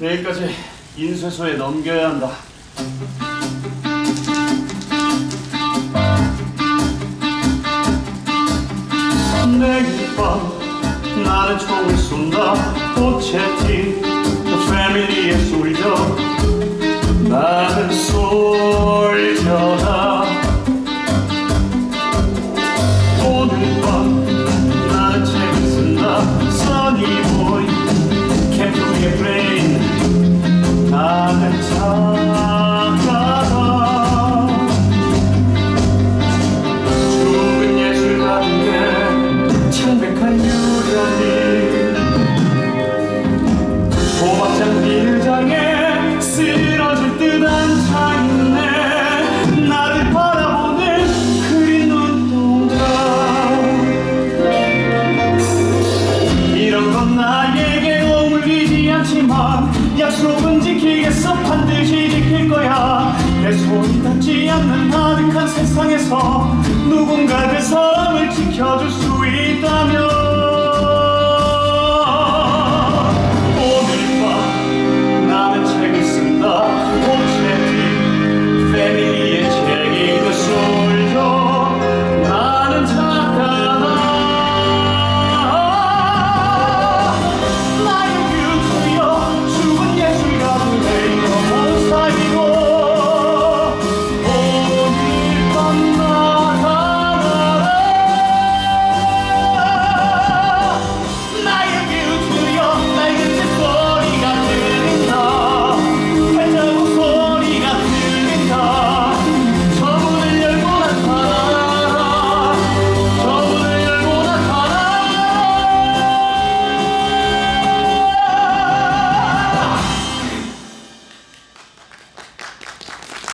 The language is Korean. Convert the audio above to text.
내일까지 인쇄소에 넘겨야 한다. 내일 밤 나는 총을 쏜다 포체티 패밀리의 솔저 지키겠어 반드시 지킬 거야. 내 손이 닿지 않는 아득한 세상에서 누군가 그 사람을 지켜줄 수 있다면